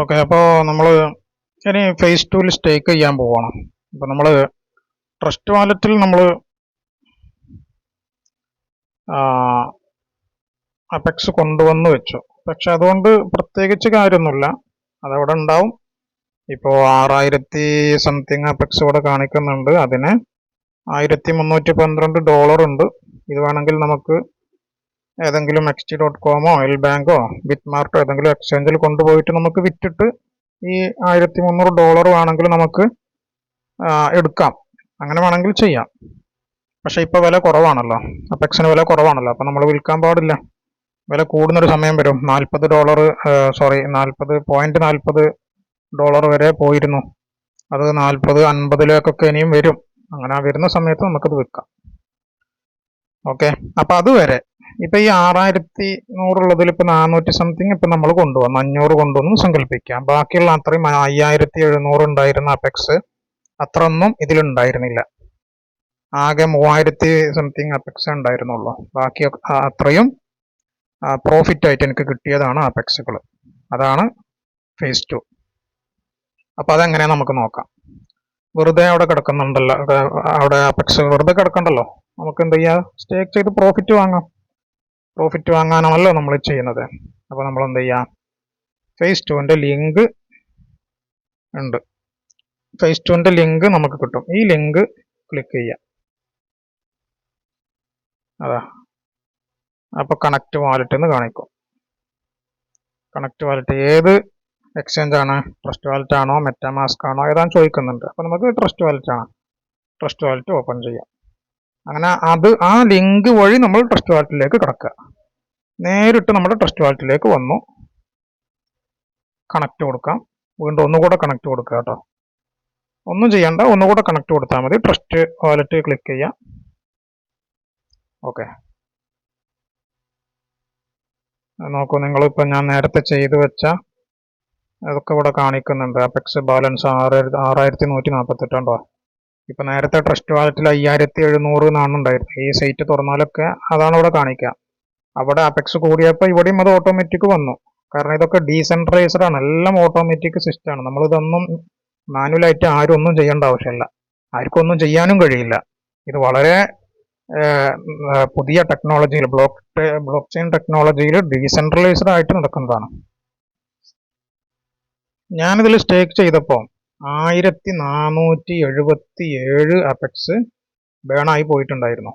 Okay അപ്പോൾ നമ്മൾ ഇനി ഫേസ് ടൂവിൽ സ്റ്റേക്ക് ചെയ്യാൻ പോവാണ്. അപ്പോൾ നമ്മൾ ട്രസ്റ്റ് വാലറ്റിൽ നമ്മൾ അപെക്സ് കൊണ്ടുവന്ന് വെച്ചു. പക്ഷെ അതുകൊണ്ട് പ്രത്യേകിച്ച് കാര്യമൊന്നുമില്ല. അതവിടെ ഉണ്ടാവും. ഇപ്പോൾ ആറായിരത്തി സംതിങ് അപെക്സ് ഇവിടെ കാണിക്കുന്നുണ്ട്. അതിന് ആയിരത്തി മുന്നൂറ്റി പന്ത്രണ്ട് ഡോളർ ഉണ്ട്. ഇത് വേണമെങ്കിൽ നമുക്ക് ഏതെങ്കിലും എക്സ് ടി ഡോട്ട് കോമോ എൽ ബാങ്കോ ബിറ്റ് മാർട്ടോ ഏതെങ്കിലും എക്സ്ചേഞ്ചിൽ കൊണ്ടുപോയിട്ട് നമുക്ക് വിറ്റിട്ട് ഈ ആയിരത്തി മുന്നൂറ് ഡോളർ വേണമെങ്കിൽ നമുക്ക് എടുക്കാം. അങ്ങനെ വേണമെങ്കിൽ ചെയ്യാം. പക്ഷെ ഇപ്പോൾ വില കുറവാണല്ലോ. അപ്പെക്സിന് വില കുറവാണല്ലോ. അപ്പോൾ നമ്മൾ വിൽക്കാൻ പാടില്ല. വില കൂടുന്നൊരു സമയം വരും. നാൽപ്പത് ഡോളർ സോറി നാൽപ്പത് പോയിന്റ് നാൽപ്പത് ഡോളർ വരെ പോയിരുന്നു. അത് നാൽപ്പത് അൻപതിലേക്കൊക്കെ ഇനിയും വരും. അങ്ങനെ വരുന്ന സമയത്ത് നമുക്കത് വിൽക്കാം. ഓക്കെ? അപ്പോൾ അതുവരെ ഇപ്പൊ ഈ ആറായിരത്തി നൂറുള്ളതിൽ ഇപ്പൊ നാനൂറ്റി സംതിങ് ഇപ്പൊ നമ്മൾ കൊണ്ടുവന്നു. അഞ്ഞൂറ് കൊണ്ടുവന്നു സങ്കല്പിക്കാം. ബാക്കിയുള്ള അത്രയും അയ്യായിരത്തി എഴുന്നൂറ് ഉണ്ടായിരുന്ന അപെക്സ് അത്ര ഒന്നും ഇതിലുണ്ടായിരുന്നില്ല. ആകെ മൂവായിരത്തി സംതിങ് അപെക്സ് ഉണ്ടായിരുന്നുള്ളൂ. ബാക്കി അത്രയും പ്രോഫിറ്റ് ആയിട്ട് എനിക്ക് കിട്ടിയതാണ് അപെക്സുകൾ അതാണ് ഫേസ് ടു അപ്പൊ അതെങ്ങനെ നമുക്ക് നോക്കാം. വെറുതെ അവിടെ കിടക്കുന്നുണ്ടല്ലോ. അവിടെ അപെക്സ് വെറുതെ കിടക്കണ്ടല്ലോ. നമുക്ക് എന്ത് ചെയ്യാം? സ്റ്റേക്ക് ചെയ്ത് പ്രോഫിറ്റ് വാങ്ങാം. പ്രോഫിറ്റ് വാങ്ങാനാണല്ലോ നമ്മൾ ചെയ്യുന്നത്. അപ്പോൾ നമ്മൾ എന്ത് ചെയ്യാം ഫേസ് ടുവിന്റെ ലിങ്ക് ഉണ്ട്. ഫേസ് ടുവിന്റെ ലിങ്ക് നമുക്ക് കിട്ടും. ഈ ലിങ്ക് ക്ലിക്ക് ചെയ്യാം. അതാ. അപ്പോൾ കണക്ട് വാലറ്റ് എന്ന് കാണിക്കും. കണക്ട് വാലറ്റ് ഏത് എക്സ്ചേഞ്ച് ആണ്? ട്രസ്റ്റ് വാലറ്റ് ആണോ? മെറ്റാമാസ്ക് ആണോ? ഏതാണ് ചോദിക്കുന്നുണ്ട്. അപ്പോൾ നമുക്ക് ട്രസ്റ്റ് വാലറ്റ് ആണ്. ട്രസ്റ്റ് വാലറ്റ് ഓപ്പൺ ചെയ്യാം. അങ്ങനെ അത് ആ ലിങ്ക് വഴി നമ്മൾ ട്രസ്റ്റ് വാൾട്ടിലേക്ക് കിടക്കുക. നേരിട്ട് നമ്മുടെ ട്രസ്റ്റ് വാൾട്ടിലേക്ക് വന്നു. കണക്ട് കൊടുക്കാം. വീണ്ടും ഒന്നുകൂടെ കണക്ട് കൊടുക്കുക കേട്ടോ. ഒന്നും ചെയ്യണ്ട ഒന്നുകൂടെ കണക്ട് കൊടുത്താൽ മതി. ട്രസ്റ്റ് വാലറ്റ് ക്ലിക്ക് ചെയ്യാം. ഓക്കെ നോക്കൂ നിങ്ങളിപ്പോൾ ഞാൻ നേരത്തെ ചെയ്തു വെച്ച അതൊക്കെ ഇവിടെ കാണിക്കുന്നുണ്ട്. അപെക്സ് ബാലൻസ് ആറ് ആറായിരത്തി നൂറ്റി നാൽപ്പത്തെട്ടുണ്ടോ ഇപ്പൊ നേരത്തെ ട്രസ്റ്റ് വാലറ്റിൽ അയ്യായിരത്തി എഴുന്നൂറ് എന്നാണ് ഉണ്ടായിരുന്നത്. ഈ സൈറ്റ് തുറന്നാലൊക്കെ അതാണ് ഇവിടെ കാണിക്കുക അവിടെ അപെക്സ് കൂടിയപ്പോൾ ഇവിടെയും അത് ഓട്ടോമാറ്റിക് വന്നു. കാരണം ഇതൊക്കെ ഡീസെൻട്രലൈസ്ഡ് ആണ്. എല്ലാം ഓട്ടോമാറ്റിക് സിസ്റ്റം ആണ്. നമ്മൾ ഇതൊന്നും മാനുവലായിട്ട് ആരും ഒന്നും ചെയ്യേണ്ട ആവശ്യമില്ല ആർക്കും ഒന്നും ചെയ്യാനും കഴിയില്ല. ഇത് വളരെ പുതിയ ടെക്നോളജിയിൽ ബ്ലോക്ക് ബ്ലോക്ക് ചെയിൻ ടെക്നോളജിയിൽ ഡീസെൻട്രലൈസ്ഡ് ആയിട്ട് നടക്കുന്നതാണ്. ഞാനിതിൽ സ്റ്റേക്ക് ചെയ്തപ്പോൾ ആയിരത്തി നാനൂറ്റി എഴുപത്തി ഏഴ് അപെക്സ് ബേണായി പോയിട്ടുണ്ടായിരുന്നു.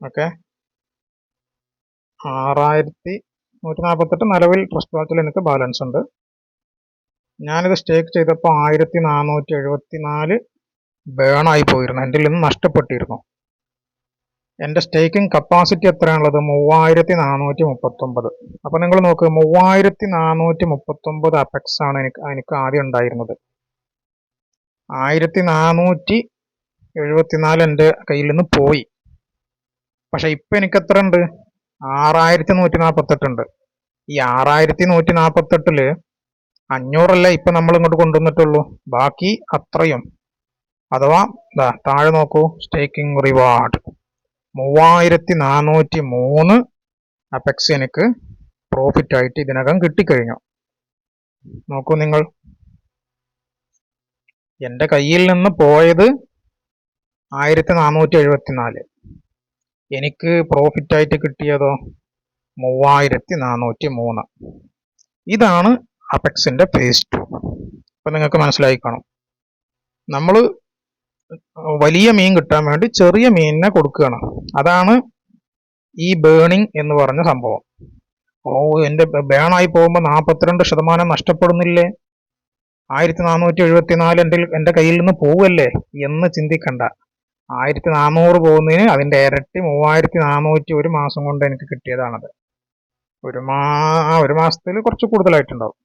ഓക്കെ ആറായിരത്തി നൂറ്റി നാൽപ്പത്തെട്ട് നിലവിൽ ട്രസ്റ്റ് വാച്ചിൽ എനിക്ക് ബാലൻസ് ഉണ്ട്. ഞാനിത് സ്റ്റേക്ക് ചെയ്തപ്പോൾ ആയിരത്തി നാനൂറ്റി എഴുപത്തി നാല് ബേണായി പോയിരുന്നു. എന്റെ നിന്ന് നഷ്ടപ്പെട്ടിരുന്നു. എന്റെ സ്റ്റേക്കിംഗ് കപ്പാസിറ്റി എത്രയാണുള്ളത്? മൂവായിരത്തി നാനൂറ്റി മുപ്പത്തൊമ്പത് അപ്പോൾ നിങ്ങൾ നോക്ക് മൂവായിരത്തി നാനൂറ്റി മുപ്പത്തൊമ്പത് അപെക്സ് ആണ് എനിക്ക് എനിക്ക് ആദ്യം ഉണ്ടായിരുന്നത്. ആയിരത്തി നാനൂറ്റി എഴുപത്തിനാല് എന്റെ കയ്യിൽ നിന്ന് പോയി. പക്ഷേ ഇപ്പം എനിക്ക് എത്ര ഉണ്ട്? ആറായിരത്തി നൂറ്റി നാൽപ്പത്തെട്ടുണ്ട് ഈ ആറായിരത്തി നൂറ്റി നാൽപ്പത്തെട്ടിൽ അഞ്ഞൂറല്ല ഇപ്പം നമ്മൾ ഇങ്ങോട്ട് കൊണ്ടുവന്നിട്ടുള്ളൂ? ബാക്കി അത്രയും. അഥവാ താഴെ നോക്കൂ സ്റ്റേക്കിംഗ് റിവാർഡ്. മൂവായിരത്തി നാനൂറ്റി മൂന്ന് അപെക്സ് എനിക്ക് പ്രോഫിറ്റ് ആയിട്ട് ഇതിനകം കിട്ടിക്കഴിഞ്ഞു. നോക്കൂ നിങ്ങൾ. എന്റെ കയ്യിൽ നിന്ന് പോയത് ആയിരത്തി നാനൂറ്റി എഴുപത്തിനാല് എനിക്ക് പ്രോഫിറ്റ് ആയിട്ട് കിട്ടിയതോ? മൂവായിരത്തി നാനൂറ്റി മൂന്ന് ഇതാണ് അപെക്സിന്റെ ഫേസ് ടു അപ്പം നിങ്ങൾക്ക് മനസ്സിലായി കാണും. നമ്മൾ വലിയ മീൻ കിട്ടാൻ വേണ്ടി ചെറിയ മീനിനെ കൊടുക്കുകയാണ്. അതാണ് ഈ ബേണിംഗ് എന്ന് പറഞ്ഞ സംഭവം. ഓ എന്റെ ബേണായി പോകുമ്പോൾ നാൽപ്പത്തിരണ്ട് ശതമാനം നഷ്ടപ്പെടുന്നില്ലേ? ആയിരത്തി നാനൂറ്റി എഴുപത്തിനാല് എന്റെ എന്റെ കയ്യിൽ നിന്ന് പോവല്ലേ എന്ന് ചിന്തിക്കണ്ട. ആയിരത്തി നാനൂറ് പോകുന്നതിന് അതിന്റെ ഇരട്ടി മൂവായിരത്തി നാനൂറ്റി ഒരു മാസം കൊണ്ട് എനിക്ക് കിട്ടിയതാണത്. ഒരു മാ ഒരു മാസത്തിൽ കുറച്ച് കൂടുതലായിട്ടുണ്ടാവും.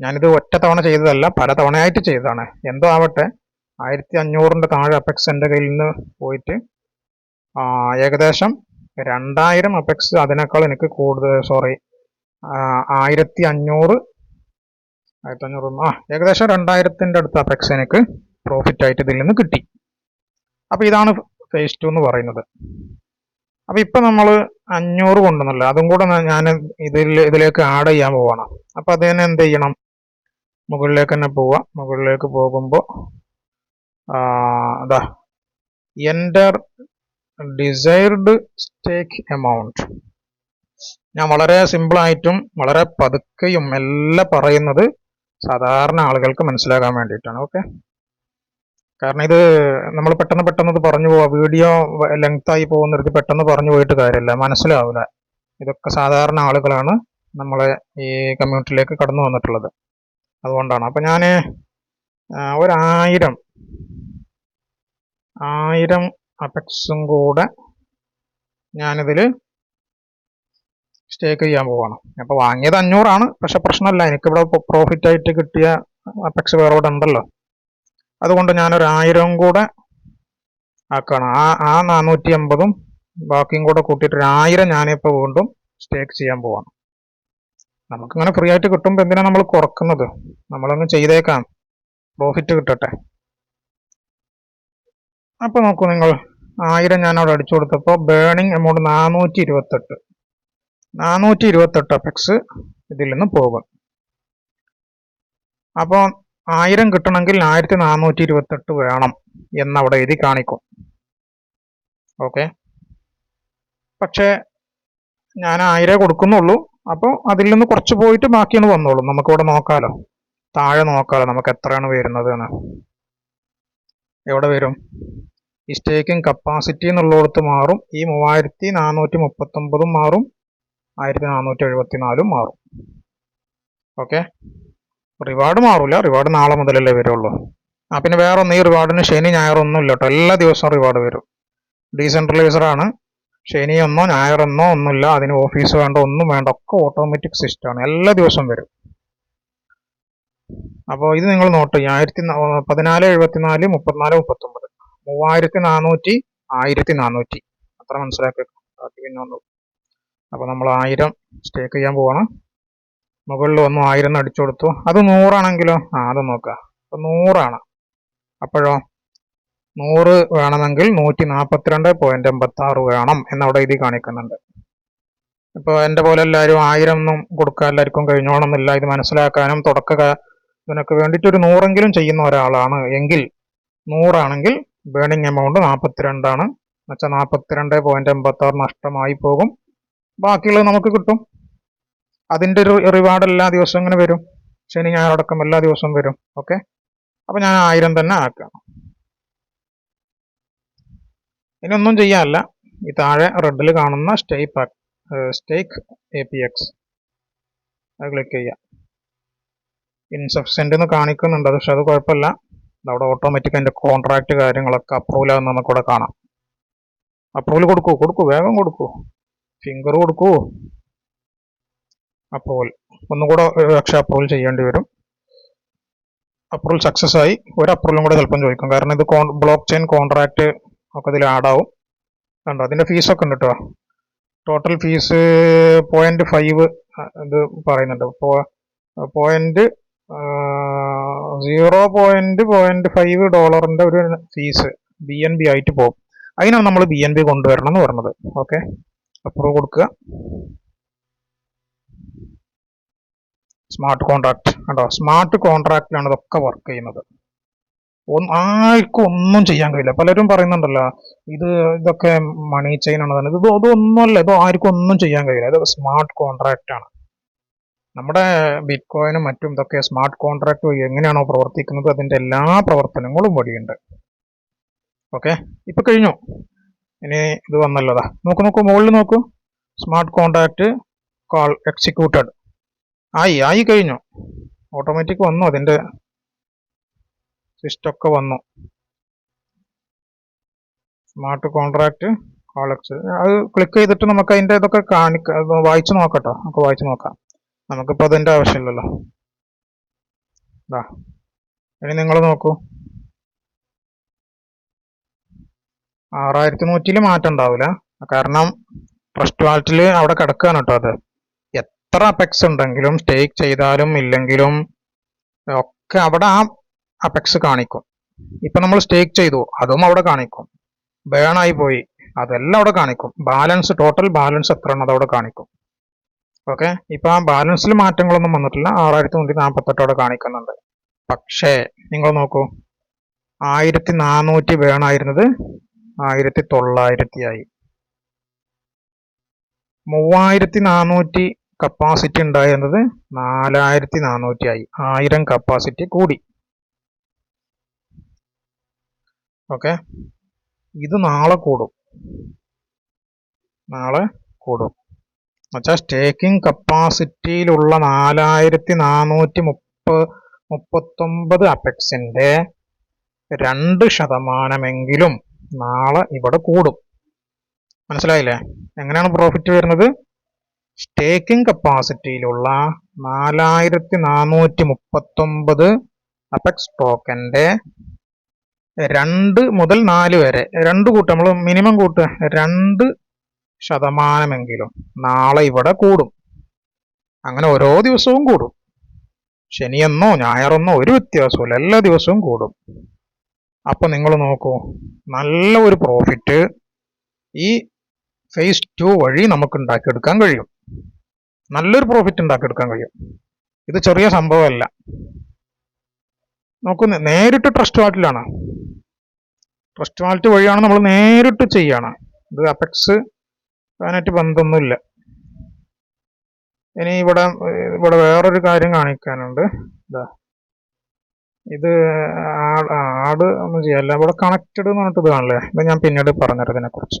ഞാനിത് ഒറ്റ തവണ ചെയ്തതല്ല പല തവണയായിട്ട് ചെയ്തതാണ്. എന്തോ ആവട്ടെ ആയിരത്തി അഞ്ഞൂറിന്റെ താഴെ അപെക്സ് എന്റെ കയ്യിൽ നിന്ന് പോയിട്ട് ഏകദേശം രണ്ടായിരം അപെക്സ് അതിനേക്കാൾ എനിക്ക് കൂടുതൽ സോറി ആയിരത്തി അഞ്ഞൂറ് ആയിരത്തി അഞ്ഞൂറ് ആ ഏകദേശം രണ്ടായിരത്തിന്റെ അടുത്ത് അപെക്സ് എനിക്ക് പ്രോഫിറ്റ് ആയിട്ട് ഇതിൽ നിന്ന് കിട്ടി. അപ്പോൾ ഇതാണ് ഫേസ് ടു എന്ന് പറയുന്നത്. അപ്പോൾ ഇപ്പം നമ്മൾ അഞ്ഞൂറ് കൊണ്ടുവന്നല്ലോ അതും കൂടെ ഞാൻ ഇതിൽ ഇതിലേക്ക് ആഡ് ചെയ്യാൻ പോവാണ്. അപ്പോൾ തന്നെ എന്ത് ചെയ്യണം? മുകളിലേക്ക് തന്നെ പോവുക മുകളിലേക്ക് പോകുമ്പോൾ അതാ. എന്റർ ഡിസൈർഡ് സ്റ്റേക്ക് എമൗണ്ട് ഞാൻ വളരെ സിമ്പിളായിട്ടും വളരെ പതുക്കെയും എല്ലാം പറയുന്നത് സാധാരണ ആളുകൾക്ക് മനസ്സിലാക്കാൻ വേണ്ടിയിട്ടാണ് ഓക്കെ കാരണം ഇത് നമ്മൾ പെട്ടെന്ന് പെട്ടെന്ന് പറഞ്ഞു പോവാ. വീഡിയോ ലെങ്ത് ആയി പോകുന്നിടത്ത് പെട്ടെന്ന് പറഞ്ഞു പോയിട്ട് കാര്യമില്ല. മനസ്സിലാവില്ല ഇതൊക്കെ സാധാരണ ആളുകളാണ് നമ്മളെ ഈ കമ്മ്യൂണിറ്റിയിലേക്ക് കടന്നു വന്നിട്ടുള്ളത്. അതുകൊണ്ടാണ്. അപ്പം ഞാൻ ഒരായിരം ആയിരം അപെക്സും കൂടെ ഞാനിതിൽ സ്റ്റേക്ക് ചെയ്യാൻ പോവാണ്. അപ്പോൾ വാങ്ങിയത് അഞ്ഞൂറാണ്. പക്ഷെ പ്രശ്നമല്ല. എനിക്കിവിടെ പ്രോഫിറ്റ് ആയിട്ട് കിട്ടിയ അപെക്സ് വേറെ ഇവിടെ ഉണ്ടല്ലോ. അതുകൊണ്ട് ഞാനൊരു ആയിരം കൂടെ ആക്കണം. ആ ആ നാനൂറ്റി അമ്പതും ബാക്കിയും കൂടെ കൂട്ടിയിട്ട് ഒരു ആയിരം ഞാനിപ്പോൾ വീണ്ടും സ്റ്റേക്ക് ചെയ്യാൻ പോവാണ്. നമുക്കിങ്ങനെ ഫ്രീ ആയിട്ട് കിട്ടുമ്പോൾ എന്തിനാണ് നമ്മൾ കുറക്കുന്നത്? നമ്മളൊന്ന് ചെയ്തേക്കാം. പ്രോഫിറ്റ് കിട്ടട്ടെ. അപ്പോൾ നോക്കൂ നിങ്ങൾ. ആയിരം ഞാൻ അവിടെ അടിച്ചു കൊടുത്തപ്പോൾ ബേണിംഗ് എമൗണ്ട് നാനൂറ്റി ഇരുപത്തെട്ട് നാനൂറ്റി ഇരുപത്തെട്ട് അപെക്സ് ഇതിൽ നിന്ന് പോകും. അപ്പോൾ ആയിരം കിട്ടണമെങ്കിൽ ആയിരത്തി നാനൂറ്റി ഇരുപത്തെട്ട് വേണം എന്നവിടെ എഴുതി കാണിക്കും. ഓക്കെ? പക്ഷേ ഞാൻ ആയിരം കൊടുക്കുന്നുള്ളൂ. അപ്പോൾ അതിൽ നിന്ന് കുറച്ച് പോയിട്ട് ബാക്കിയൊന്ന് വന്നോളൂ. നമുക്കിവിടെ നോക്കാലോ. താഴെ നോക്കാലോ നമുക്ക് എത്രയാണ് വരുന്നത് എന്ന്. എവിടെ വരും? ഈ സ്റ്റേക്കിംഗ് കപ്പാസിറ്റി എന്നുള്ളിടത്ത് മാറും. ഈ മൂവായിരത്തി നാനൂറ്റി മുപ്പത്തൊമ്പതും മാറും. ആയിരത്തി നാനൂറ്റി എഴുപത്തി നാലും മാറും. ഓക്കെ? റിവാർഡ് മാറില്ല റിവാർഡ് നാളെ മുതലല്ലേ വരുള്ളൂ. ആ പിന്നെ വേറെ ഒന്ന് ഈ റിവാർഡിന് ശനി ഞായറൊന്നും ഇല്ല കേട്ടോ എല്ലാ ദിവസവും റിവാർഡ് വരും. ഡീസെൻട്രലൈസർ ആണ് ശനിയൊന്നോ ഞായറൊന്നോ ഒന്നുമില്ല. അതിന് ഓഫീസ് വേണ്ട ഒന്നും വേണ്ട. ഒക്കെ ഓട്ടോമാറ്റിക് സിസ്റ്റമാണ് എല്ലാ ദിവസവും വരും. അപ്പോൾ ഇത് നിങ്ങൾ നോട്ട് ചെയ്യാം. ആയിരത്തി പതിനാല് എഴുപത്തിനാല് മുപ്പത്തിനാല് മുപ്പത്തൊമ്പത്. മൂവായിരത്തി നാനൂറ്റി ആയിരത്തി നാനൂറ്റി അത്ര മനസ്സിലാക്കി പിന്നെ ഒന്നു അപ്പോൾ നമ്മൾ ആയിരം സ്റ്റേക്ക് ചെയ്യാൻ പോവാണ്. മുകളിൽ ഒന്നും ആയിരം അടിച്ചു കൊടുത്തു. അത് നൂറാണെങ്കിലോ? ആ അത് നോക്കുക. അപ്പോൾ നൂറാണ്. അപ്പോഴോ? നൂറ് വേണമെങ്കിൽ നൂറ്റി നാൽപ്പത്തിരണ്ട് പോയിന്റ് എൺപത്തി ആറ് വേണം എന്നവിടെ ഇത് കാണിക്കുന്നുണ്ട്. ഇപ്പോൾ എന്റെ പോലെ എല്ലാവരും ആയിരം ഒന്നും കൊടുക്കാൻ എല്ലാവർക്കും കഴിഞ്ഞോണമെന്നില്ല ഇത് മനസ്സിലാക്കാനും തുടക്ക ഇതിനൊക്കെ വേണ്ടിയിട്ട് ഒരു നൂറെങ്കിലും ചെയ്യുന്ന ഒരാളാണ്. എങ്കിൽ നൂറാണെങ്കിൽ ബേണിംഗ് എമൗണ്ട് നാൽപ്പത്തിരണ്ടാണ് എന്നുവെച്ചാൽ നാൽപ്പത്തിരണ്ട് എൺപത്തി ആറ് നഷ്ടമായി പോകും. ബാക്കിയുള്ളത് നമുക്ക് കിട്ടും. അതിന്റെ ഒരു റിവാർഡ് എല്ലാ ദിവസവും ഇങ്ങനെ വരും. ശനി ഞായറടക്കം എല്ലാ ദിവസവും വരും. ഓക്കെ അപ്പോൾ ഞാൻ ആയിരം തന്നെ ആക്കാം. ഇനി ഒന്നും ചെയ്യാനല്ല. ഈ താഴെ റെഡിൽ കാണുന്ന stake stake A P X click ചെയ്യാം. ഇൻസഫിഷ്യന്റ് എന്ന് കാണിക്കുന്നുണ്ട്. പക്ഷെ അത് കുഴപ്പമില്ല. അവിടെ ഓട്ടോമാറ്റിക് അതിന്റെ കോൺട്രാക്റ്റ് കാര്യങ്ങളൊക്കെ അപ്രൂവൽ ആകുന്ന നമുക്കിവിടെ കാണാം. അപ്രൂവൽ കൊടുക്കൂ കൊടുക്കൂ വേഗം കൊടുക്കൂ. ഫിംഗർ കൊടുക്കൂ. അപ്രൂവൽ ഒന്നുകൂടെ പക്ഷെ അപ്രൂവൽ ചെയ്യേണ്ടി വരും. അപ്രൂവൽ സക്സസ് ആയി. ഒരു അപ്രൂവലും കൂടെ ചിലപ്പം ചോദിക്കും. കാരണം ഇത് ബ്ലോക്ക് ചെയിൻ കോൺട്രാക്ട് ഒക്കെ ഇതിൽ ആഡ് ആവും. കണ്ടോ? അതിന്റെ ഫീസൊക്കെ ഉണ്ട് കേട്ടോ ടോട്ടൽ ഫീസ് പോയിന്റ് ഫൈവ് ഇത് പറയുന്നുണ്ട്. Point zero point point five ഡോളറിന്റെ ഒരു ഫീസ് ബി എൻ ബി ആയിട്ട് പോകും. അതിനാണ് നമ്മൾ ബി എൻ ബി കൊണ്ടുവരണം എന്ന് പറഞ്ഞത്. ഓക്കെ അപ്രൂവ് കൊടുക്കുക. സ്മാർട്ട് കോൺട്രാക്ട് കണ്ടോ? സ്മാർട്ട് കോൺട്രാക്റ്റിലാണ് ഇതൊക്കെ വർക്ക് ചെയ്യുന്നത്. ആർക്കും ഒന്നും ചെയ്യാൻ കഴിയില്ല. പലരും പറയുന്നുണ്ടല്ലോ ഇത് ഇതൊക്കെ മണി ചെയിൻ ആണ് ഇത് ഇതൊന്നുമല്ല ഇത് ആർക്കും ഒന്നും ചെയ്യാൻ കഴിയില്ല. ഇത് സ്മാർട്ട് കോൺട്രാക്റ്റ് ആണ്. നമ്മുടെ ബിറ്റ് കോയിനും മറ്റും ഇതൊക്കെ സ്മാർട്ട് കോൺട്രാക്ട് വഴി എങ്ങനെയാണോ പ്രവർത്തിക്കുന്നത് അതിന്റെ എല്ലാ പ്രവർത്തനങ്ങളും വഴിയുണ്ട്. ഓക്കെ ഇപ്പം കഴിഞ്ഞു. ഇനി ഇത് വന്നല്ലോതാ. നോക്കൂ നോക്കൂ മുകളിൽ നോക്കൂ. സ്മാർട്ട് കോൺട്രാക്റ്റ് കോൾ എക്സിക്യൂട്ടഡ് ആയി ആയി കഴിഞ്ഞു. ഓട്ടോമാറ്റിക് വന്നു അതിന്റെ സിസ്റ്റം ഒക്കെ വന്നു. സ്മാർട്ട് കോൺട്രാക്റ്റ് കോൾ എക്സ് അത് ക്ലിക്ക് ചെയ്തിട്ട് നമുക്ക് അതിന്റെ ഇതൊക്കെ കാണിക്ക വായിച്ചു നോക്കട്ടോ നമുക്ക് വായിച്ചു നോക്കാം. നമുക്കിപ്പോൾ അതിന്റെ ആവശ്യമില്ലല്ലോ. ഇതാ ഇനി നിങ്ങൾ നോക്കൂ. ആറായിരത്തി നൂറ്റിയിൽ മാറ്റം ഉണ്ടാവില്ല കാരണം ട്രസ്റ്റ് വാൾട്ടിൽ അവിടെ കിടക്കുകയാണ് കേട്ടോ അത്. എത്ര അപെക്സ് ഉണ്ടെങ്കിലും സ്റ്റേക്ക് ചെയ്താലും ഇല്ലെങ്കിലും ഒക്കെ അവിടെ ആ അപെക്സ് കാണിക്കും. ഇപ്പൊ നമ്മൾ സ്റ്റേക്ക് ചെയ്തു അതും അവിടെ കാണിക്കും. ബേണായി പോയി അതെല്ലാം അവിടെ കാണിക്കും. ബാലൻസ് ടോട്ടൽ ബാലൻസ് എത്ര ആണ് അതവിടെ കാണിക്കും. ഓക്കെ ഇപ്പൊ ആ ബാലൻസിൽ മാറ്റങ്ങളൊന്നും വന്നിട്ടില്ല. ആറായിരത്തി മുന്നൂറ്റി നാൽപ്പത്തെട്ടോടെ കാണിക്കുന്നുണ്ട്. പക്ഷേ നിങ്ങൾ നോക്കൂ. ആയിരത്തി നാനൂറ്റി വേണമായിരുന്നത് ആയിരത്തി തൊള്ളായിരത്തി ആയി മൂവായിരത്തി നാനൂറ്റി കപ്പാസിറ്റി ഉണ്ടായിരുന്നത് നാലായിരത്തി നാനൂറ്റി ആയി ആയിരം കപ്പാസിറ്റി കൂടി. ഓക്കെ ഇത് നാളെ കൂടും. നാളെ കൂടും. എന്നുവെച്ചാൽ സ്റ്റേക്കിംഗ് കപ്പാസിറ്റിയിലുള്ള നാലായിരത്തി നാനൂറ്റി മുപ്പ മുപ്പത്തൊമ്പത് അപെക്സിന്റെ രണ്ട് ശതമാനമെങ്കിലും നാളെ ഇവിടെ കൂടും. മനസ്സിലായില്ലേ? എങ്ങനെയാണ് പ്രോഫിറ്റ് വരുന്നത്? സ്റ്റേക്കിംഗ് കപ്പാസിറ്റിയിലുള്ള നാലായിരത്തി നാനൂറ്റി മുപ്പത്തൊമ്പത് അപെക്സ് ടോക്കന്റെ രണ്ട് മുതൽ നാല് വരെ. രണ്ട് കൂട്ട് നമ്മൾ മിനിമം കൂട്ടുക രണ്ട് ശതമാനമെങ്കിലും നാളെ ഇവിടെ കൂടും. അങ്ങനെ ഓരോ ദിവസവും കൂടും. ശനിയെന്നോ ഞായറെന്നോ ഒരു വ്യത്യാസമില്ല എല്ലാ ദിവസവും കൂടും. അപ്പൊ നിങ്ങൾ നോക്കൂ നല്ല ഒരു പ്രോഫിറ്റ് ഈ ഫേസ് ടു വഴി നമുക്ക് ഉണ്ടാക്കിയെടുക്കാൻ കഴിയും. നല്ലൊരു പ്രോഫിറ്റ് ഉണ്ടാക്കിയെടുക്കാൻ കഴിയും. ഇത് ചെറിയ സംഭവമല്ല. നോക്കൂ നേരിട്ട് ട്രസ്റ്റ് വാലറ്റിലാണ് ട്രസ്റ്റ് വാലറ്റ് വഴിയാണ് നമ്മൾ നേരിട്ട് ചെയ്യാണ്. ഇത് അപെക്സ് അതിനായിട്ട് ബന്ധമൊന്നുമില്ല. ഇനി ഇവിടെ ഇവിടെ വേറൊരു കാര്യം കാണിക്കാനുണ്ട്. ഇതാ ഇത് ആട് ഒന്നും ചെയ്യാല്ല. ഇവിടെ കണക്റ്റഡ് എന്ന് പറഞ്ഞിട്ട് ഇത് കാണില്ലേ? ഇത് ഞാൻ പിന്നീട് പറഞ്ഞുതരാം ഇതിനെക്കുറിച്ച്. കുറിച്ച്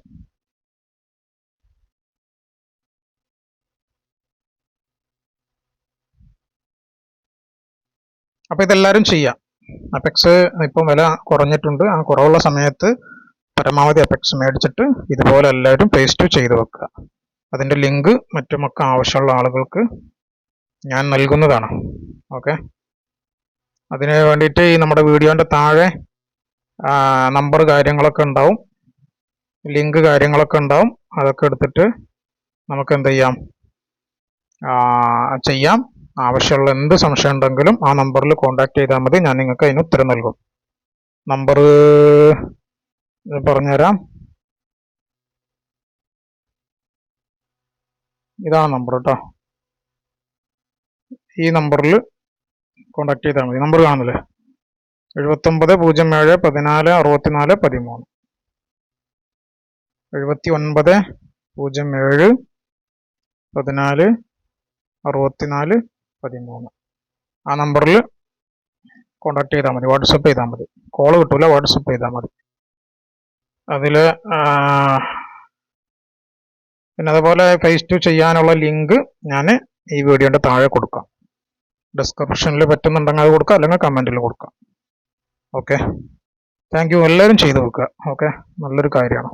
അപ്പൊ ഇതെല്ലാരും ചെയ്യാം. അപെക്സ് ഇപ്പം വില കുറഞ്ഞിട്ടുണ്ട്. ആ കുറവുള്ള സമയത്ത് പരമാവധി എഫക്ട്സ് മേടിച്ചിട്ട് ഇതുപോലെ എല്ലാവരും പേസ്റ്റ് ചെയ്ത് വെക്കുക. അതിന്റെ ലിങ്ക് മറ്റുമൊക്കെ ആവശ്യമുള്ള ആളുകൾക്ക് ഞാൻ നൽകുന്നതാണ്. ഓക്കെ അതിന് വേണ്ടിയിട്ട് ഈ നമ്മുടെ വീഡിയോന്റെ താഴെ നമ്പർ കാര്യങ്ങളൊക്കെ ഉണ്ടാവും. ലിങ്ക് കാര്യങ്ങളൊക്കെ ഉണ്ടാവും. അതൊക്കെ എടുത്തിട്ട് നമുക്ക് എന്ത് ചെയ്യാം? ചെയ്യാം. ആവശ്യമുള്ള എന്ത് സംശയം ഉണ്ടെങ്കിലും ആ നമ്പറിൽ കോൺടാക്ട് ചെയ്താൽ മതി. ഞാൻ നിങ്ങൾക്ക് അതിന് ഉത്തരം നൽകും. നമ്പർ പറഞ്ഞുതരാം. ഇതാണ് നമ്പർ കേട്ടോ ഈ നമ്പറിൽ കോണ്ടാക്ട് ചെയ്താൽ മതി. നമ്പർ കാണുന്നില്ലേ? എഴുപത്തൊമ്പത് പൂജ്യം ഏഴ് പതിനാല് അറുപത്തിനാല് പതിമൂന്ന്. എഴുപത്തി ഒൻപത് പൂജ്യം ഏഴ് പതിനാല് അറുപത്തിനാല് പതിമൂന്ന്. ആ നമ്പറിൽ കോണ്ടാക്ട് ചെയ്താൽ മതി. വാട്സപ്പ് ചെയ്താൽ മതി. കോൾ കിട്ടൂല വാട്സപ്പ് ചെയ്താൽ മതി. അതിൽ പിന്നെ അതുപോലെ ഫേസ് ടു ചെയ്യാനുള്ള ലിങ്ക് ഞാൻ ഈ വീഡിയോന്റെ താഴെ കൊടുക്കാം. ഡിസ്ക്രിപ്ഷനിൽ പറ്റുന്നുണ്ടെങ്കിൽ അത് കൊടുക്കാം അല്ലെങ്കിൽ കമന്റിൽ കൊടുക്കാം. ഓക്കെ താങ്ക് യു എല്ലാവരും ചെയ്തു നോക്കുക. ഓക്കെ നല്ലൊരു കാര്യമാണ്.